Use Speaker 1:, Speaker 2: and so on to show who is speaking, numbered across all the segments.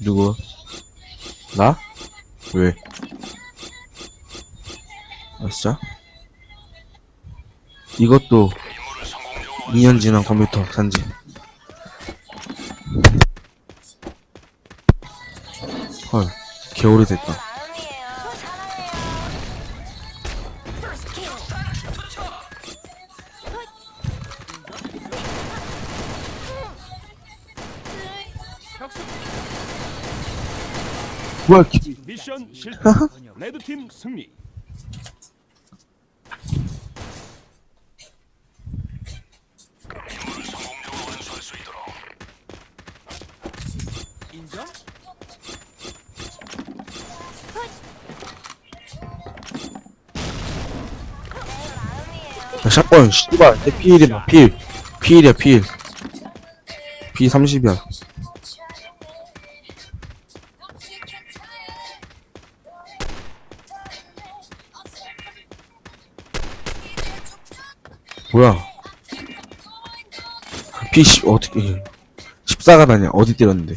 Speaker 1: 누구? 나? 왜? 아, 진짜? 이것도 2년 지난 컴퓨터 산지. 헐, 개 오래됐다. 뭐야, 기...
Speaker 2: 미션 실패. 레드팀 승리.
Speaker 3: 인정?
Speaker 1: 야, 샷건, 씨발, 내 필이다, 필. 필이야, 필. 피 30이야. 뭐야? 피, 시, 어떻게, 14가 다냐? 어디 때렸는데?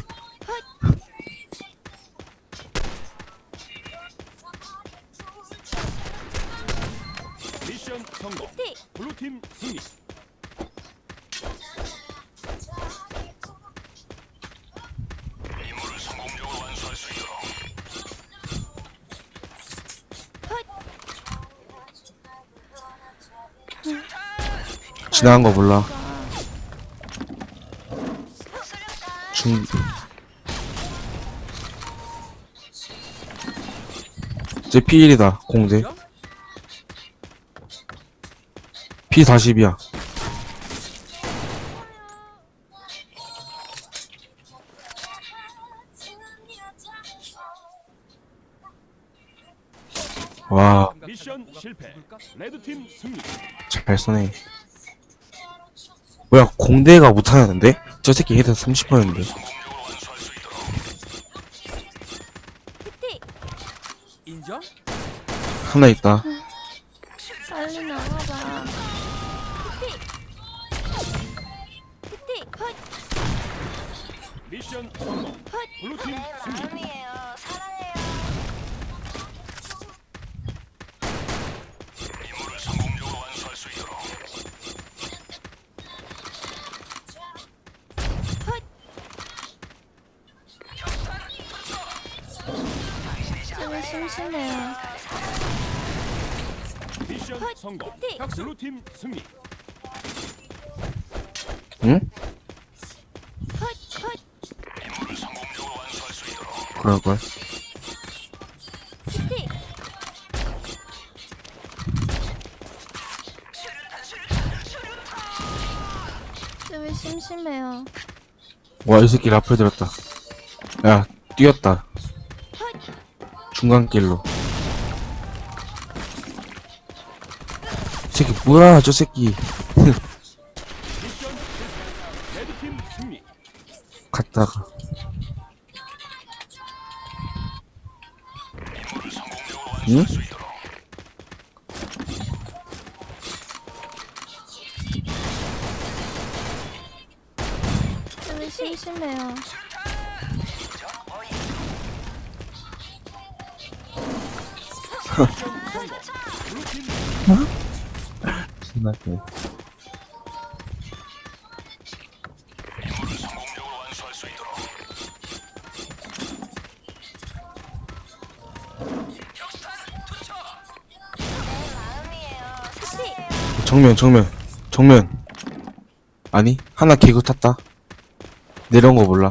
Speaker 1: 지나간 거 몰라. 중, 제 P1이다, 공대. P40이야. 와,
Speaker 2: 미션 실패. 레드팀 승리.
Speaker 1: 잘 쏘네. 뭐야, 공대가 못하는데? 저 새끼 헤드 30%였는데.
Speaker 3: 인정?
Speaker 1: 하나 있다.
Speaker 4: 빨리 나와봐.
Speaker 2: 미션 성공. 블루팀 승리.
Speaker 4: 심심해요.
Speaker 2: 미션 성공. 블루팀 승리.
Speaker 1: 응? 그럴걸.
Speaker 4: 좀 심심해요.
Speaker 1: 와, 이 새끼 라플 들었다. 야, 뛰었다. 중간길로. 이 새끼, 뭐야, 저 새끼. 갔다가. 응?
Speaker 4: 좀 심심해요.
Speaker 1: 신나게. 정면, 정면, 정면. 아니, 하나 개구 탔다. 내려온 거 몰라.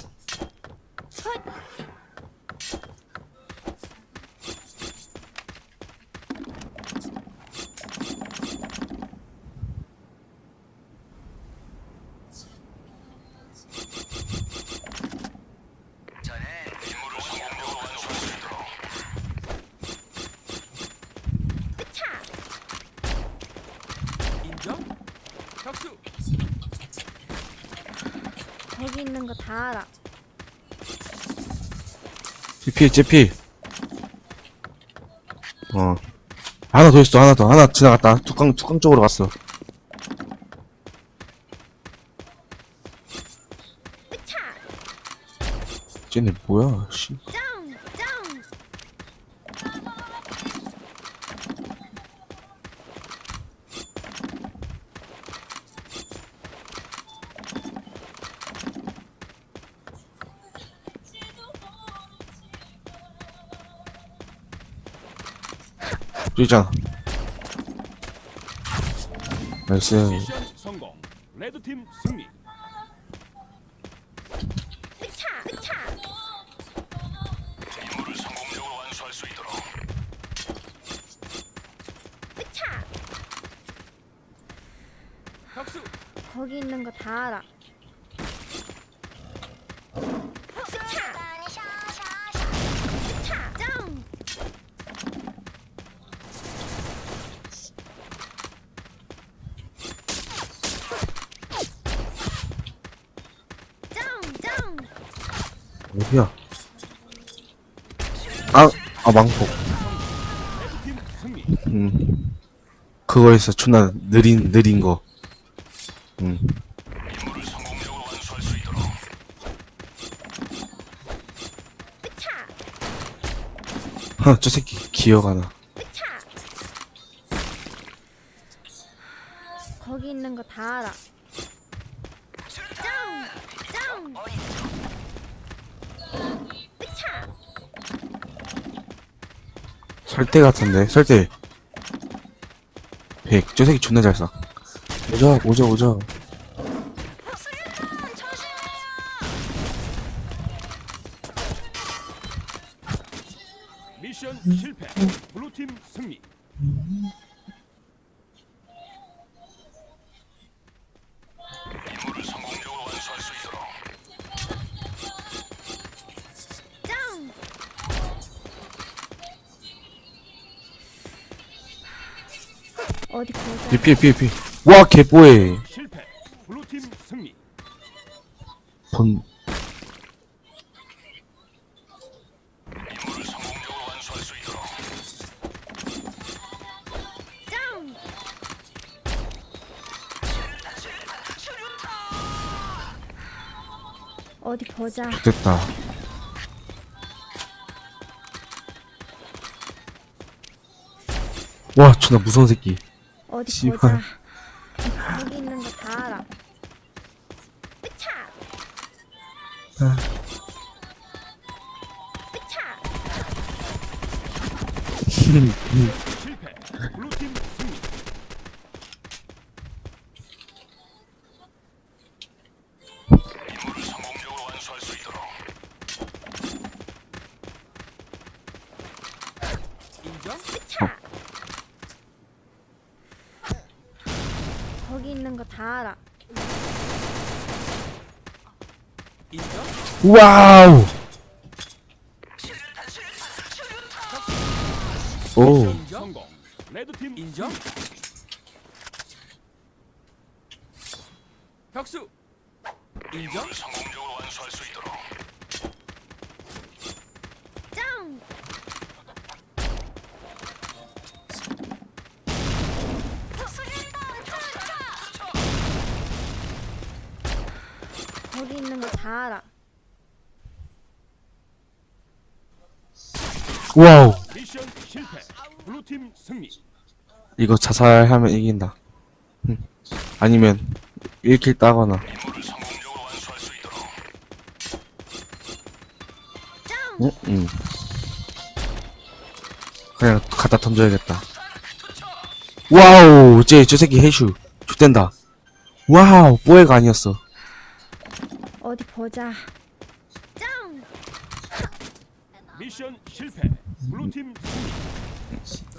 Speaker 4: 있는 거 다 알아.
Speaker 1: 제피 제피. 어. 하나 더 있어 하나 더. 하나 지나갔다. 뚜껑 뚜껑 쪽으로 갔어. 쟤네 뭐야 씨. 있잖아. 나이스.
Speaker 2: 미션 성공. 레드팀 승리.
Speaker 4: 거기 있는 거 다 알아. 짱! 짱! 짱!
Speaker 1: 어디 야? 아, 아,
Speaker 2: 승리.
Speaker 1: 음. 그거에서 존나 느린, 느린 거. 음. 하, 저 새끼 기억 안 나.
Speaker 4: 거기 있는 거 다 알아. 짱! 짱!
Speaker 1: 설대 같은데, 설대. 백, 저 새끼 존나 잘 쏴. 오자, 오자, 오자.
Speaker 4: 어디 보자.
Speaker 1: 피, 피, 피, 피. 와, 개뽀해.
Speaker 2: 실패. 블루팀 승리.
Speaker 1: 본,
Speaker 4: 짱! 어디 보자.
Speaker 1: 됐다. 와, 존나 무서운 새끼.
Speaker 4: 어디
Speaker 1: 씨발.
Speaker 4: 보자. 거기 있는 거 다 알아. 으차!
Speaker 1: 아.
Speaker 4: 으차! 다 알아.
Speaker 3: 인정?
Speaker 1: 와우! 오,
Speaker 3: 인정?
Speaker 2: 성공. 레드팀
Speaker 3: 인정? 혁수 인정?
Speaker 4: 짱! 다 알아.
Speaker 1: 와우!
Speaker 2: 미션 실패. 블루팀 승리.
Speaker 1: 이거 자살하면 이긴다. 흠. 아니면 1킬 따거나.
Speaker 4: 짱!
Speaker 1: 응? 응. 그냥 갖다 던져야겠다. 와우! 쟤, 저 새끼 해슈. 좋댄다. 와우! 뽀에가 아니었어.
Speaker 4: 어디 보자. 짱!
Speaker 2: 미션 실패. 블루팀 승리.